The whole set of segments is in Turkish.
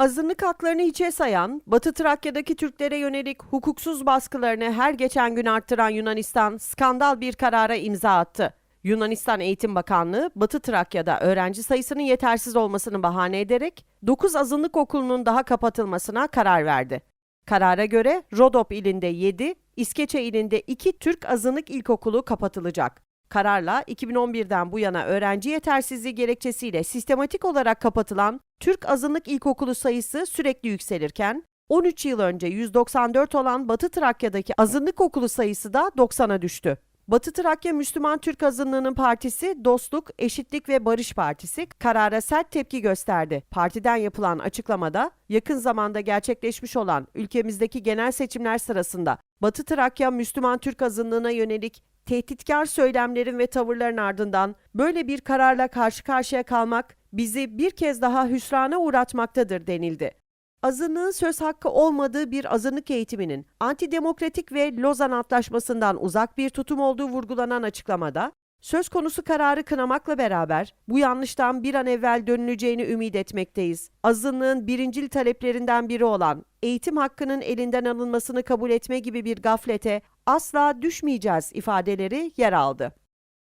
Azınlık haklarını hiçe sayan, Batı Trakya'daki Türklere yönelik hukuksuz baskılarını her geçen gün arttıran Yunanistan skandal bir karara imza attı. Yunanistan Eğitim Bakanlığı, Batı Trakya'da öğrenci sayısının yetersiz olmasını bahane ederek 9 azınlık okulunun daha kapatılmasına karar verdi. Karara göre Rodop ilinde 7, İskeçe ilinde 2 Türk azınlık ilkokulu kapatılacak. Kararla 2011'den bu yana öğrenci yetersizliği gerekçesiyle sistematik olarak kapatılan Türk azınlık ilkokulu sayısı sürekli yükselirken 13 yıl önce 194 olan Batı Trakya'daki azınlık okulu sayısı da 90'a düştü. Batı Trakya Müslüman Türk Azınlığı'nın partisi Dostluk, Eşitlik ve Barış Partisi karara sert tepki gösterdi. Partiden yapılan açıklamada yakın zamanda gerçekleşmiş olan ülkemizdeki genel seçimler sırasında Batı Trakya Müslüman Türk Azınlığı'na yönelik tehditkar söylemlerin ve tavırların ardından böyle bir kararla karşı karşıya kalmak bizi bir kez daha hüsrana uğratmaktadır denildi. Azınlığın söz hakkı olmadığı bir azınlık eğitiminin antidemokratik ve Lozan Antlaşması'ndan uzak bir tutum olduğu vurgulanan açıklamada, söz konusu kararı kınamakla beraber bu yanlıştan bir an evvel dönüleceğini ümit etmekteyiz. Azınlığın birincil taleplerinden biri olan eğitim hakkının elinden alınmasını kabul etme gibi bir gaflete asla düşmeyeceğiz ifadeleri yer aldı.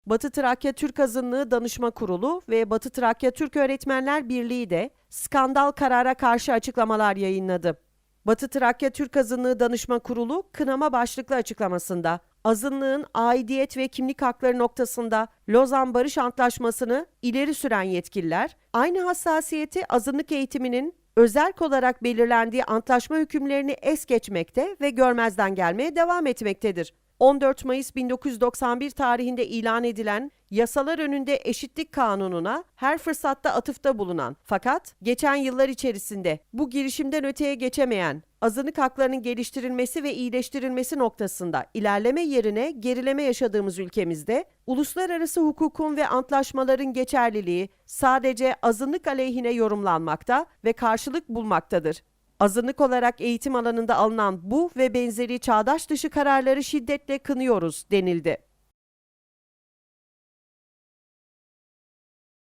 Batı Trakya Türk Azınlığı Danışma Kurulu ve Batı Trakya Türk Öğretmenler Birliği de skandal karara karşı açıklamalar yayınladı. Batı Trakya Türk Azınlığı Danışma Kurulu kınama başlıklı açıklamasında azınlığın aidiyet ve kimlik hakları noktasında Lozan Barış Antlaşması'nı ileri süren yetkililer aynı hassasiyeti azınlık eğitiminin özerk olarak belirlendiği antlaşma hükümlerini es geçmekte ve görmezden gelmeye devam etmektedir. 14 Mayıs 1991 tarihinde ilan edilen yasalar önünde eşitlik kanununa her fırsatta atıfta bulunan fakat geçen yıllar içerisinde bu girişimden öteye geçemeyen azınlık haklarının geliştirilmesi ve iyileştirilmesi noktasında ilerleme yerine gerileme yaşadığımız ülkemizde uluslararası hukukun ve antlaşmaların geçerliliği sadece azınlık aleyhine yorumlanmakta ve karşılık bulmaktadır. Azınlık olarak eğitim alanında alınan bu ve benzeri çağdaş dışı kararları şiddetle kınıyoruz denildi.